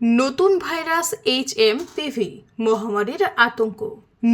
নতুন virus H M PV মহামারীর আতঙ্ক।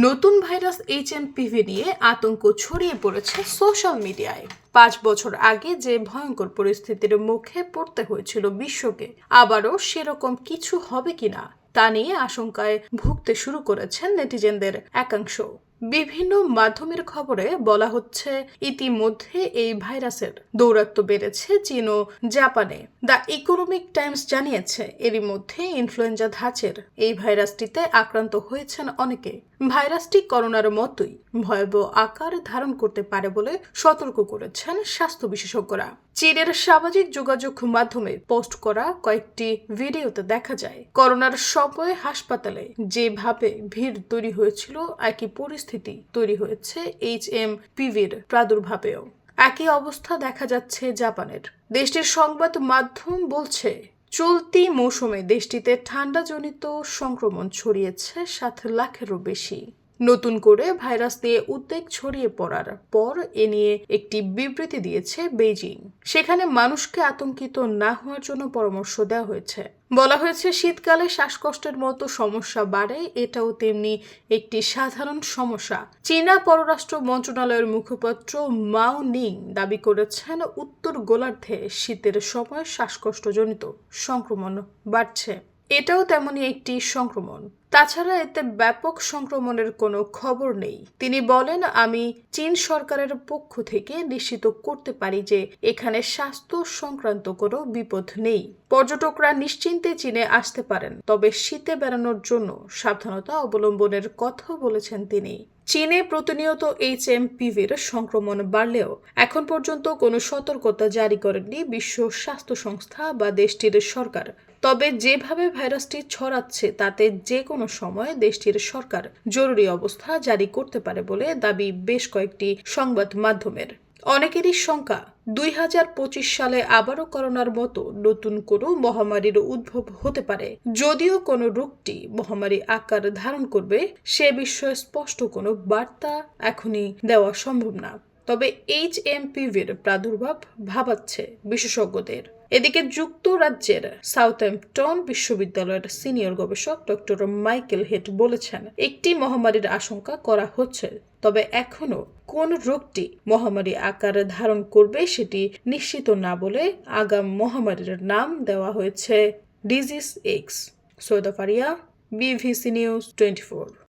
নতুন ভাইরাস এইচ এম পিভি নিয়ে আতঙ্ক ছড়িয়ে পড়েছে সোশ্যাল মিডিয়ায়। পাঁচ বছর আগে যে ভয়ঙ্কর পরিস্থিতির মুখে পড়তে হয়েছিল বিশ্বকে, আবারও সেরকম কিছু হবে কিনা তা নিয়ে আশঙ্কায় ভুগতে শুরু করেছেন নেটিজেনদের একাংশ। বিভিন্ন মাধ্যমের খবরে বলা হচ্ছে, ইতিমধ্যে এই ভাইরাসের দৌরাত্ম্য বেড়েছে চীন ও জাপানে। দ্য ইকোনমিক টাইমস জানিয়েছে, এরই মধ্যে ইনফ্লুয়েঞ্জা ধাঁচের এই ভাইরাসটিতে আক্রান্ত হয়েছেন অনেকে। ভাইরাসটি করোনার মতোই ভয়াবহ আকার ধারণ করতে পারে বলে সতর্ক করেছেন স্বাস্থ্য বিশেষজ্ঞরা। চীনের সামাজিক যোগাযোগ মাধ্যমে পোস্ট করা কয়েকটি ভিডিওতে দেখা যায়, করোনার সময় হাসপাতালে যেভাবে ভিড় তৈরি হয়েছিল, একই পরিস্থিতি তৈরি হয়েছে এইচ এম পিভির প্রাদুর্ভাবেও। একই অবস্থা দেখা যাচ্ছে জাপানের। দেশটির সংবাদ মাধ্যম বলছে, চলতি মৌসুমে দেশটিতে ঠান্ডাজনিত সংক্রমণ ছড়িয়েছে সাত লাখেরও বেশি। নতুন করে ভাইরাস নিয়ে উদ্বেগ ছড়িয়ে পড়ার পর এ নিয়ে একটি বিবৃতি দিয়েছে বেইজিং। সেখানে মানুষকে আতঙ্কিত না হওয়ার জন্য পরামর্শ দেওয়া হয়েছে। বলা হয়েছে, শীতকালে শ্বাসকষ্টের মতো সমস্যা বাড়ে, এটাও তেমনি একটি সাধারণ সমস্যা। চীনা পররাষ্ট্র মন্ত্রণালয়ের মুখপাত্র মাও নিং দাবি করেছেন, উত্তর গোলার্ধে শীতের সময় শ্বাসকষ্টজনিত সংক্রমণ বাড়ছে। এটাও তেমনই একটি সংক্রমণ। তাছাড়া এতে ব্যাপক সংক্রমণের কোনো খবর নেই। তিনি বলেন, আমি চীন সরকারের পক্ষ থেকে নিশ্চিত করতে পারি যে এখানে স্বাস্থ্য সংক্রান্ত কোনো বিপদ নেই। পর্যটকরা নিশ্চিন্তে চীনে আসতে পারেন, তবে শীতে বেড়ানোর জন্য সাবধানতা অবলম্বনের কথা বলেছেন তিনি। চীনে প্রতিনিয়ত এইচ এম পিভির সংক্রমণ বাড়লেও এখন পর্যন্ত কোনো সতর্কতা জারি করেননি বিশ্ব স্বাস্থ্য সংস্থা বা দেশটির সরকার। তবে যেভাবে ভাইরাসটি ছড়াচ্ছে, তাতে যে কোনো সময় দেশটির সরকার জরুরি অবস্থা জারি করতে পারে বলে দাবি বেশ কয়েকটি সংবাদ মাধ্যমের। অনেকেরই শঙ্কা, দুই হাজার পঁচিশ সালে আবারও করোনার মতো নতুন কোনো মহামারীর উদ্ভব হতে পারে। যদিও কোনো রোগটি মহামারী আকার ধারণ করবে, সে বিষয়ে স্পষ্ট কোনো বার্তা এখনই দেওয়া সম্ভব না। তবে এইচ এম পিভির প্রাদুর্ভাব ভাবাচ্ছে বিশেষজ্ঞদের। এদিকে যুক্তরাজ্যের সাউথহ্যাম্পটন বিশ্ববিদ্যালয়ের সিনিয়র গবেষক ডক্টর মাইকেল হেট বলেছেন, একটি মহামারীর আশঙ্কা করা হচ্ছে, তবে এখনও কোন রোগটি মহামারী আকার ধারণ করবে সেটি নিশ্চিত না বলে আগাম মহামারীর নাম দেওয়া হয়েছে disease X. Syed Faria BBC news twenty four.